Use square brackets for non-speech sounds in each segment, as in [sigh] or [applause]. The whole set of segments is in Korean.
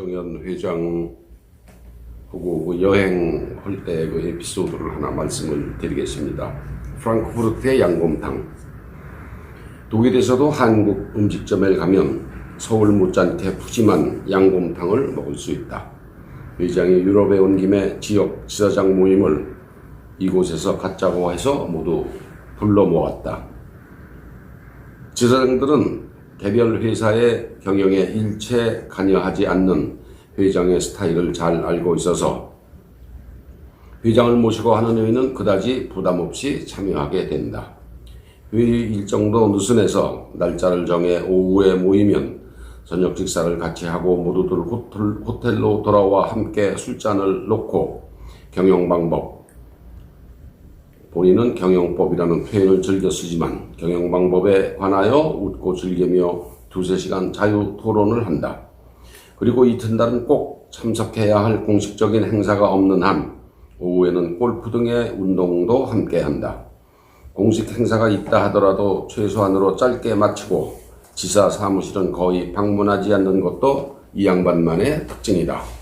이정현 회장하고 그 여행할 때 그 에피소드를 하나 말씀을 드리겠습니다. 프랑크푸르트의 양곰탕. 독일에서도 한국 음식점에 가면 서울 못지않게 푸짐한 양곰탕을 먹을 수 있다. 회장이 유럽에 온 김에 지역 지사장 모임을 이곳에서 갖자고 해서 모두 불러 모았다. 지사장들은 개별 회사의 경영에 일체 관여하지 않는 회장의 스타일을 잘 알고 있어서 회장을 모시고 하는 회의는 그다지 부담 없이 참여하게 된다. 회의 일정도 느슨해서 날짜를 정해 오후에 모이면 저녁 식사를 같이 하고 모두들 호텔, 호텔로 돌아와 함께 술잔을 놓고 경영 방법, 본인은 경영법이라는 표현을 즐겨 쓰지만 경영 방법에 관하여 웃고 즐기며 두세 시간 자유 토론을 한다. 그리고 이튿날은 꼭 참석해야 할 공식적인 행사가 없는 한 오후에는 골프 등의 운동도 함께 한다. 공식 행사가 있다 하더라도 최소한으로 짧게 마치고 지사 사무실은 거의 방문하지 않는 것도 이 양반만의 특징이다.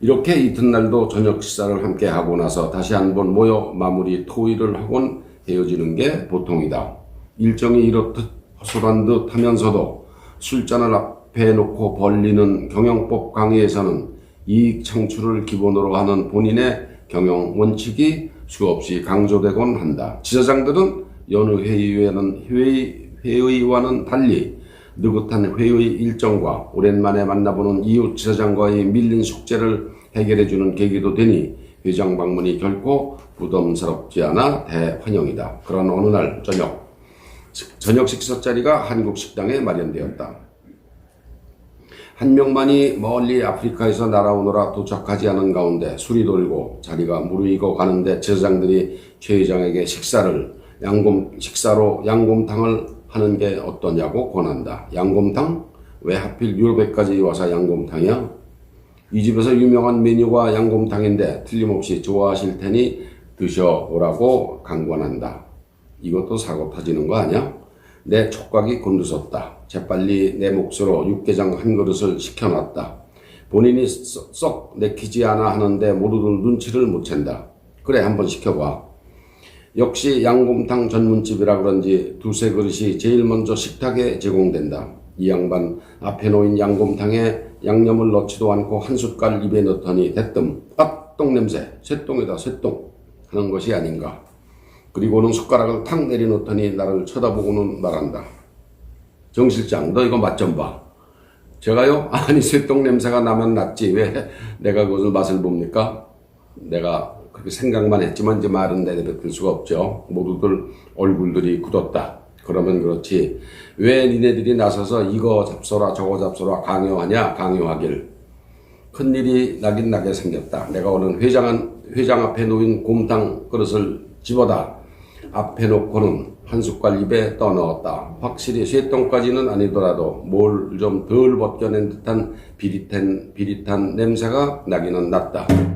이렇게 이튿날도 저녁 식사를 함께 하고 나서 다시 한번 모여 마무리 토의를 하곤 헤어지는 게 보통이다. 일정이 이렇듯 허술한 듯 하면서도 술잔을 앞에 놓고 벌리는 경영법 강의에서는 이익 창출을 기본으로 하는 본인의 경영 원칙이 수없이 강조되곤 한다. 지사장들은 여느 회의와는, 회의, 회의와는 달리 느긋한 회의 일정과 오랜만에 만나보는 이웃 지사장과의 밀린 숙제를 해결해주는 계기도 되니 회장 방문이 결코 부담스럽지 않아 대환영이다. 그런 어느 날 저녁 저녁 식사 자리가 한국 식당에 마련되었다. 한 명만이 멀리 아프리카에서 날아오느라 도착하지 않은 가운데 술이 돌고 자리가 무르익어 가는데 제사장들이 최 회장에게 식사를 양곰 식사로 양곰탕을 하는 게 어떠냐고 권한다. 양곰탕? 왜 하필 유럽에까지 와서 양곰탕이야? 이 집에서 유명한 메뉴가 양곰탕인데 틀림없이 좋아하실 테니 드셔오라고 강권한다. 이것도 사고 터지는 거 아니야? 내 촉각이 곤두섰다. 재빨리 내 몫으로 육개장 한 그릇을 시켜놨다. 본인이 썩, 썩 내키지 않아 하는데 모두들 눈치를 못 챈다. 그래 한번 시켜봐. 역시 양곰탕 전문집이라 그런지 두세 그릇이 제일 먼저 식탁에 제공된다. 이 양반 앞에 놓인 양곰탕에 양념을 넣지도 않고 한 숟갈 입에 넣더니 대뜸 아 똥냄새 쇠똥이다 쇠똥 하는 것이 아닌가. 그리고는 숟가락을 탁 내려놓더니 나를 쳐다보고는 말한다. 정 실장 너 이거 맛 좀 봐. 제가요? 아니 쇠똥 냄새가 나면 낫지 왜 내가 그것을 맛을 봅니까? 내가 그렇게 생각만 했지만 이제 말은 내뱉을 수가 없죠. 모두들 얼굴들이 굳었다. 그러면 그렇지. 왜 니네들이 나서서 이거 잡숴라 저거 잡숴라 강요하냐 강요하길. 큰일이 나긴 나게 생겼다. 내가 오늘 회장, 회장 앞에 놓인 곰탕 그릇을 집어다 앞에 놓고는 한 숟갈 입에 떠넣었다. 확실히 쇠똥까지는 아니더라도 뭘 좀 덜 벗겨낸 듯한 비릿한, 비릿한 냄새가 나기는 났다.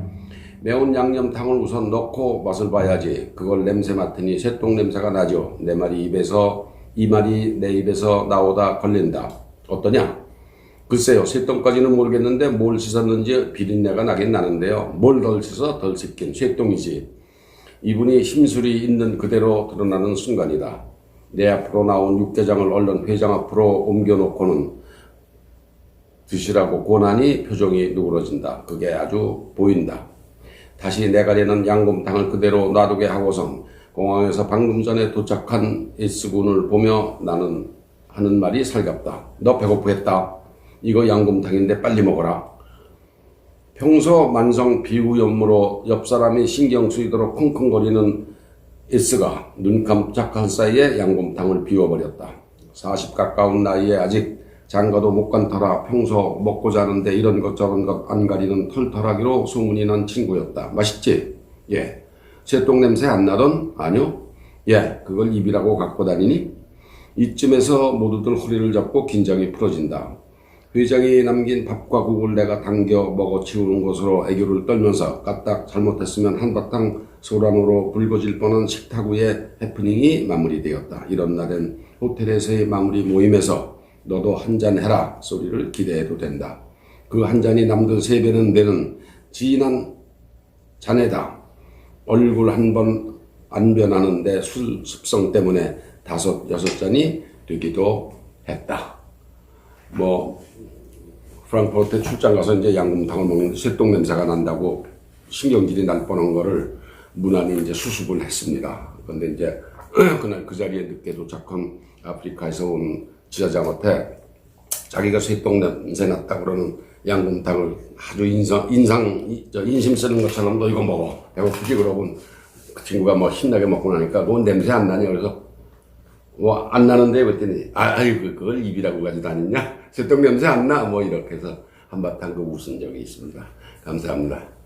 매운 양념탕을 우선 넣고 맛을 봐야지. 그걸 냄새 맡으니 쇠똥 냄새가 나죠. 내 말이 입에서, 이 말이 내 입에서 나오다 걸린다. 어떠냐? 글쎄요, 쇠똥까지는 모르겠는데 뭘 씻었는지 비린내가 나긴 나는데요. 뭘 덜 씻어 덜 씻긴 쇠똥이지. 이분이 심술이 있는 그대로 드러나는 순간이다. 내 앞으로 나온 육개장을 얼른 회장 앞으로 옮겨놓고는 드시라고 권하니 표정이 누그러진다. 그게 아주 보인다. 다시 내가려는 양곰탕을 그대로 놔두게 하고선 공항에서 방금 전에 도착한 S군을 보며 나는 하는 말이 살갑다. 너 배고프겠다. 이거 양곰탕인데 빨리 먹어라. 평소 만성 비후염으로 옆 사람이 신경 쓰이도록 쿵쿵거리는 S가 눈 깜짝할 사이에 양곰탕을 비워버렸다. 40 가까운 나이에 아직 장가도 못 간 터라 평소 먹고 자는데 이런 것 저런 것 안 가리는 털털하기로 소문이 난 친구였다. 맛있지? 예. 새똥 냄새 안 나던? 아니요. 예. 그걸 입이라고 갖고 다니니? 이쯤에서 모두들 허리를 잡고 긴장이 풀어진다. 회장이 남긴 밥과 국을 내가 당겨 먹어 치우는 것으로 애교를 떨면서 까딱 잘못했으면 한바탕 소란으로 붉어질 뻔한 식탁 위의 해프닝이 마무리되었다. 이런 날엔 호텔에서의 마무리 모임에서 너도 한 잔 해라 소리를 기대해도 된다. 그 한 잔이 남들 세 배는 되는 진한 잔에다 얼굴 한 번 안 변하는데 술 습성 때문에 다섯 여섯 잔이 되기도 했다. 뭐 프랑크푸르트에 출장 가서 이제 양곰탕을 먹는데 실똥 냄새가 난다고 신경질이 날 뻔한 거를 무난히 이제 수습을 했습니다. 그런데 이제 [clears throat] 그날 그 자리에 늦게 도착한 아프리카에서 온 지사장한테 자기가 쇠똥 냄새 났다 그러는 양곰탕을 아주 인상 인상 인심 쓰는 것처럼 너 이거 먹어. 배고프지 그러고 그 친구가 뭐 신나게 먹고 나니까 너 냄새 안 나냐 그래서 뭐 안 나는데 그랬더니 아, 아이고 그걸 입이라고 가지고 다니냐? 쇠똥 냄새 안 나? 뭐 이렇게 해서 한바탕 그 웃은 적이 있습니다. 감사합니다.